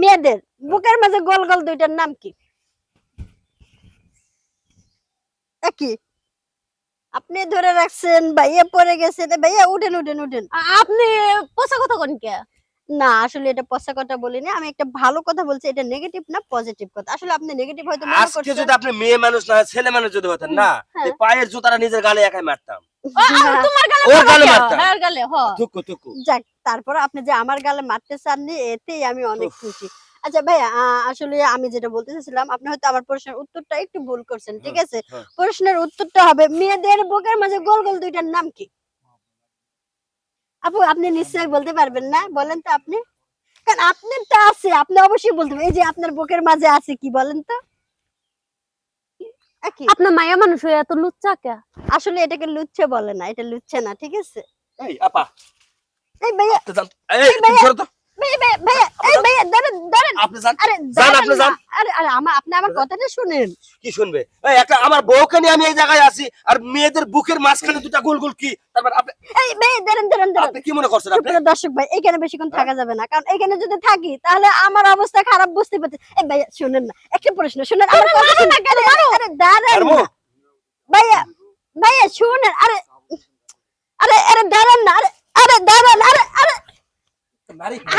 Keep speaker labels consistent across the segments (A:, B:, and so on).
A: মেয়েদের। বুকের মাঝে গোল গোল দুইটার নাম কি? একই। আপনি ধরে রাখছেন ভাইয়া পরে গেছে ভাইয়া উঠেন উঠেন উঠেন।
B: আপনি পোষা কথা কোন কে?
A: না আসলে এটা পচা কথা বলিনি। আমি একটা ভালো কথা বলছি এটা নেগেটিভ না পজিটিভ কথা। আসলে আপনি নেগেটিভ হয়তো মনে করছেন।
C: আজকে যদি আপনি মেয়ে মানুষ না ছেলে মানুষ যদি হতেন না
A: হ্যাঁ।
C: এই পায়ের জুতাটা নিজের গালে একাই মারতাম।
B: তোমার গালে
C: ওর গালে মারতাম।
B: হ্যাঁ, ওর গালে হ।
C: থুকু থুকু।
A: যাক তারপর আপনি যে আমার গালে মারতে চাননি এতেই আমি অনেক খুশি। আচ্ছা ভাইয়া আসলে আমি যেটা বলতে চাইছিলাম আপনি হয়তো আমার প্রশ্নের উত্তরটা একটু ভুল করছেন ঠিক
C: হ্যাঁ,
A: আছে?
C: হ্যাঁ।
A: প্রশ্নের উত্তরটা হবে মেয়েদের বুকের মাঝে গোল গোল দুইটার নাম কি? আপু আপনি নিশ্চয়ই বলতে পারবেন না। বলেন তো আপনি। কারণ আপনার তো আছে আপনি অবশ্যই বলতে পারবেন। এই যে আপনার বুকের মাঝে আছে কি বলেন তো।
B: আপনার মায়া মানুষ হয়ে এত লুচ্চা কে?
A: আসলে এটাকে লুচ্ছে বলে না এটা লুচ্ছে না ঠিক আছে?
C: এই আপা।
A: এই ভাইয়া
C: এই
A: ভাইয়া। আমার আপনি আমার কথাটা শুনেন।
C: কি শুনবে? এই একটা আমার বউকে নিয়ে আমি এই জায়গায় আছি আর মেয়েদের বুকের মাঝখানে দুটা গোল গোল কি? তারপর আপনি
A: এই ভাইয়া দাঁড়ান দাঁড়ান দাঁড়ান
C: আপনি কি মনে করছেন
A: দর্শক ভাই এখানে বেশিক্ষণ থাকা যাবে না কারণ এখানে যদি থাকি তাহলে আমার অবস্থা খারাপ বুঝতে পারছি। এই ভাইয়া শুনেন না একটা প্রশ্ন শুনেন। ভাইয়া ভাইয়া শুনেন আরে আরে আরে দাঁড়ান না আরে আরে দাঁড়ান আরে আরে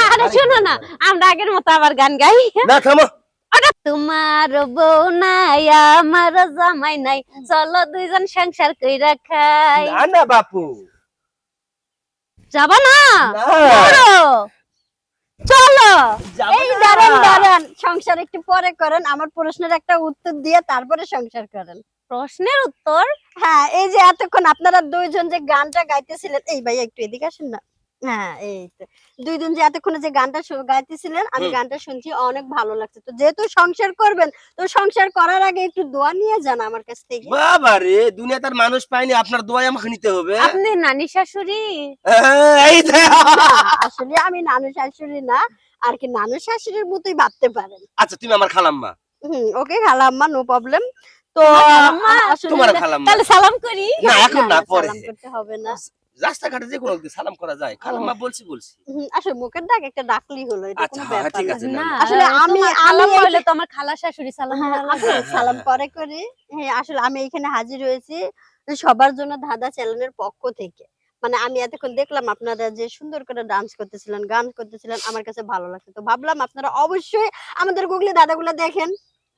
B: আরে শোনো না আমরা আগের মতো আবার গান গাই।
C: না থামো।
B: তোমার বউ নাই আমার জামাই নাই। চলো দুইজন সংসার কইরা খাই।
C: না না বাপু।
B: যাবা না?
C: না।
B: চলো।
A: এই
C: না।
A: দাঁড়ান দাঁড়ান। সংসার একটু পরে করেন আমার প্রশ্নের একটা উত্তর দিয়ে তারপরে সংসার করেন।
B: প্রশ্নের উত্তর?
A: হ্যাঁ এই যে এতক্ষণ আপনারা দুইজন যে গানটা গাইতেছিলেন এই ভাই একটু এদিকে আসেন না। হ্যাঁ এই তো। দুইজন যে এতক্ষণে যে গানটা গাইতেছিলেন আমি গানটা শুনছি অনেক ভালো লাগছে। তো যেহেতু সংসার করবেন তো সংসার করার আগে একটু দোয়া নিয়ে যান আমার কাছ থেকে।
C: বাবা রে দুনিয়াতে আর মানুষ পাইনি আপনার দোয়াই আমাকে নিতে হবে।
B: আপনি নানি শাশুড়ি?
C: হ্যাঁ, এই
A: আসলে আমি নানু শাশুড়ি না আর কি নানু শাশুড়ির মতোই ভাবতে পারেন।
C: আচ্ছা তুমি আমার খালাম্মা।
A: হুম ওকে খালাম্মা নো প্রবলেম তো
C: তোমার খালাম্মা?
B: তাহলে সালাম করি।
C: না এখন না পরে।
A: সালাম করতে হবে না।
C: রাস্তাঘাটে যে কোনো সালাম করা যায়। খালাম্মা বলছি বলছি।
A: আসলে মুখের ডাক একটা ডাকলি হলো এটা
C: আচ্ছা,
A: কোনো ব্যাপার
C: ঠিক আছে,
B: না
A: আসলে আমি
B: হইলে তো আমার খালা শাশুড়ি সালাম
A: হ্যাঁ,
B: করা
A: সালাম। পরে করি। হ্যাঁ আসলে আমি এখানে হাজির হয়েছি সবার জন্য ধাঁধা চ্যানেলের পক্ষ থেকে। মানে আমি এতক্ষণ দেখলাম আপনারা যে সুন্দর করে ডান্স করতেছিলেন গান করতেছিলেন আমার কাছে ভালো লাগছে। তো ভাবলাম আপনারা অবশ্যই আমাদের গুগলি দাদাগুলো দেখেন।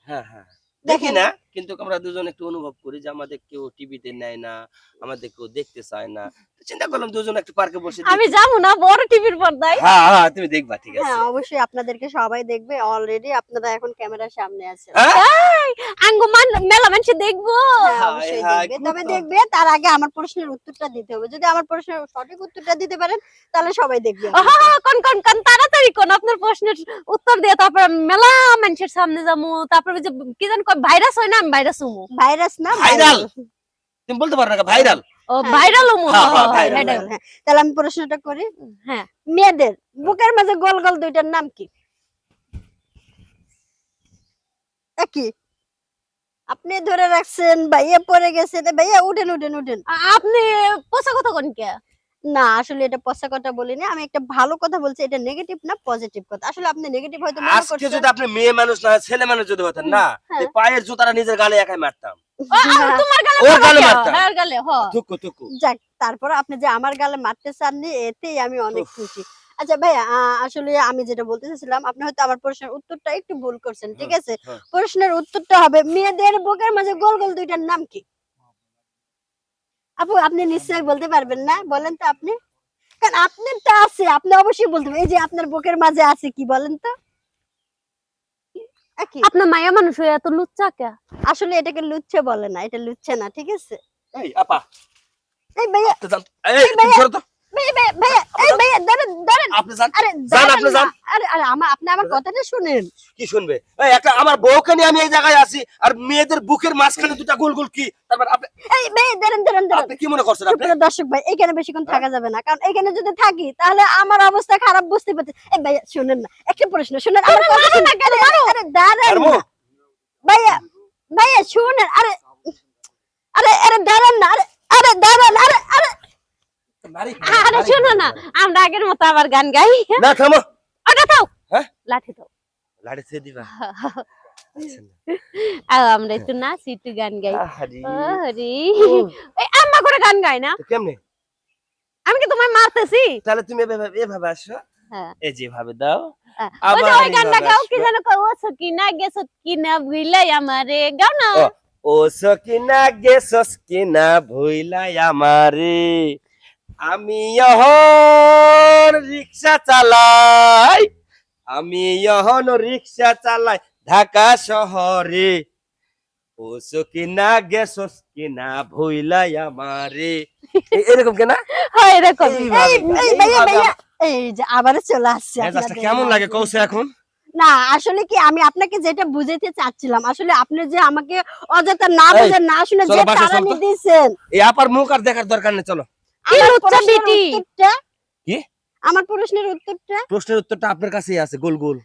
C: হ্যাঁ হ্যাঁ। দেখি না কিন্তু আমরা দুজন একটু অনুভব করি যে আমাদের কেউ টিভিতে নেয় না আমাদের কেউ দেখতে চায় না। চিন্তা করলাম দুজন একটু পার্কে বসে
B: আমি যাব না বড় টিভির পর্দায়।
C: হ্যাঁ হ্যাঁ তুমি দেখবা ঠিক আছে।
A: হ্যাঁ অবশ্যই আপনাদেরকে সবাই দেখবে। অলরেডি আপনারা এখন ক্যামেরার সামনে আছেন।
C: হ্যাঁ?
B: আঙ্গু মান মেলা মানুষ দেখব।
A: হ্যাঁ, অবশ্যই দেখবে। তবে দেখবে তার আগে আমার প্রশ্নের উত্তরটা দিতে হবে। যদি আমার প্রশ্নের সঠিক উত্তরটা দিতে পারেন তাহলে সবাই দেখবে।
B: কোন কোন কোন তাড়াতাড়ি কোন আপনার প্রশ্নের উত্তর দিয়ে তারপর মেলা মানুষের সামনে যাব। তারপর যে কি জানি ভাইরাস হয় না আমি ভাইরাস হমু।
A: ভাইরাস না
C: ভাইরাল তুমি বলতে পারো না ভাইরাল
B: ও
A: হ্যাঁ।
B: ভাইরাল হমু।
C: হ্যাঁ, হ্যাঁ।
A: হ্যাঁ, তাহলে আমি প্রশ্নটা করি।
B: হ্যাঁ।
A: মেয়েদের বুকের মাঝে গোল গোল দুইটার নাম কি? একই। আপনি ধরে রাখছেন ভাইয়া পড়ে গেছে ভাইয়া উঠেন উঠেন উঠেন।
B: আপনি পোষা কথা কোন কে?
A: না আসলে এটা পচা কথা বলিনি আমি একটা ভালো কথা বলছি এটা নেগেটিভ না পজিটিভ কথা আসলে আপনি নেগেটিভ হয়তো মনে
C: আজকে
A: করছেন
C: যদি আপনি মেয়ে মানুষ না ছেলে মানুষ যদি হতেন না
A: হ্যাঁ।
C: এই পায়ের জুতাটা নিজের গালে একাই মারতাম
B: ও, আ, তোমার গালে
C: ওর গালে
B: কে?
C: মারতাম।
B: হ্যাঁ, ওর গালে হ
C: থুকু থুকু
A: যাক তারপর আপনি যে আমার গালে মারতে চাননি এতেই আমি অনেক
C: উফ।
A: খুশি আচ্ছা ভাইয়া আহ, আসলে আমি যেটা বলতে চাইছিলাম আপনি হয়তো আমার প্রশ্নের উত্তরটা একটু ভুল করছেন ঠিক আছে
C: হ্যাঁ।
A: প্রশ্নের উত্তরটা হবে মেয়েদের বুকের মাঝে গোল গোল দুইটার নাম কি আপু আপনি নিশ্চয়ই বলতে পারবেন না। বলেন তো আপনি। কারণ আপনার তো আছে আপনি অবশ্যই বলতে পারবেন। এই যে আপনার বুকের মাঝে আছে কি বলেন তো।
B: আপনার মায়া মানুষ হয়ে এত লুচ্চা কে?
A: আসলে এটাকে লুচ্ছে বলে না এটা লুচ্ছে না ঠিক আছে?
C: এই আপা।
A: এই ভাইয়া
C: এই
A: ভাইয়া। আমার আপনি আমার কথাটা শুনেন।
C: কি শুনবে? এই একটা আমার বউকে নিয়ে আমি এই জায়গায় আছি আর মেয়েদের বুকের মাঝখানে দুটা গোল গোল কি? তারপর আপনি
A: এই ভাইয়া দাঁড়ান দাঁড়ান দাঁড়ান।
C: আপনি কি মনে করছেন
A: দর্শক ভাই এখানে বেশিক্ষণ থাকা যাবে না কারণ এখানে যদি থাকি তাহলে আমার অবস্থা খারাপ বুঝতে পারছি এই ভাইয়া শুনেন না একটা প্রশ্ন শুনেন। ভাইয়া ভাইয়া শুনেন আরে আরে আরে দাঁড়ান না আরে আরে দাঁড়ান আরে আরে
B: আরে শোনো না আমরা আগের মতো আবার গান গাই।
C: না থামো।
B: ওটা দাও
C: হ্যাঁ?
B: লাঠি দাও
C: ছেড়ে দিবা।
B: আর আমরা একটু নাচি একটু গান গাই। আরে এই আম্মা করে গান গায় না?
C: কেমনে?
B: আমি কি তোমায় মারতেছি?
C: তাহলে তুমি এভাবে এভাবে আসো।
B: হ্যাঁ।
C: এই যেভাবে দাও। আবার
B: ওই গানটা গাও কি। জানো ও সকিনা গে সকিনা ভুইলাই আমারে গাও না?
C: ও। সকিনা গে সকিনা ভুইলাই আমারে। আমি যখন রিক্সা চালাই আমি যখন রিক্সা চালাই ঢাকা শহরে ভুইলাই আমারে। এরকম কেনা?
B: হয় এরকম।
A: এই যে আবার চলে আসছে
C: কেমন লাগে কৌশে এখন?
A: না আসলে কি আমি আপনাকে যেটা বুঝাইতে চাচ্ছিলাম আসলে আপনি যে আমাকে অযথা না
C: এই,
A: বুঝে না শুনে যে। দিয়েছেন।
C: এই আপার মুখ আর দেখার দরকার নেই চলো।
B: কি
A: আমার প্রশ্নের? উত্তরটা? আমার প্রশ্নের উত্তরটা?
C: প্রশ্নের উত্তরটা আপনার কাছেই আছে গোল গোল।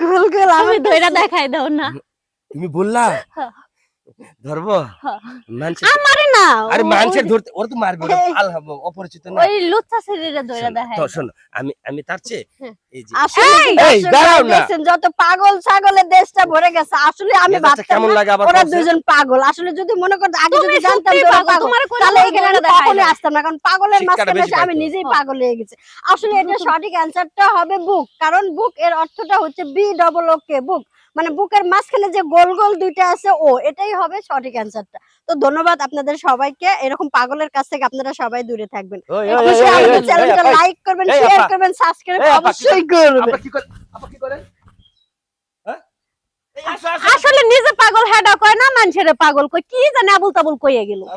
A: গোল গোল আমি
B: তুমি ধইরা দেখাই দাও না।
C: তুমি বললা?
B: হ্যাঁ।
C: ধরবো
B: হ্যাঁ। আমারে না
C: আরে মানুষের ধরতে ওরা তো মারবে ওরা
A: এই।
C: অপরিচিত না
B: ওই লুচ্চা শরীরে ধইরা
C: শোনো, তো শোনো আমি আমি তার চেয়ে
B: হ্যাঁ।
C: এই যে
B: এই,
A: কি
C: এই,
A: দর্শকরা
C: দাঁড়াও না।
A: যত পাগল ছাগলের দেশটা ভরে গেছে আসলে আমি ভাবতাম
C: কেমন লাগে আবার
A: ওরা দুজন পাগল আসলে যদি মনে করতে আগে যদি জানতাম
B: পাগল
A: তাহলে এখানে। আসতাম না কারণ পাগলের মাঝখানে আমি নিজেই
B: হ্যাঁ।
A: পাগল হয়ে গেছি আসলে এটা সঠিক অ্যান্সারটা হবে বুক কারণ বুক এর অর্থটা হচ্ছে বি ডবল ও কে বুক মানে বুকের মাঝখানে যে গোল গোল দুইটা আছে ও এটাই হবে সঠিক অ্যান্সারটা তো ধন্যবাদ আপনাদের সবাইকে। এরকম পাগলের কাছ থেকে আপনারা সবাই দূরে থাকবেন। চ্যানেলটা লাইক করবেন শেয়ার করবেন সাবস্ক্রাইব অবশ্যই করবেন।
C: কি করে আপা কি করেন? হ্যাঁ?
B: আসলে নিজে পাগল হেডা কয় না মানুষের পাগল কই? কি জানে আবুল তাবুল কইয়া গেল।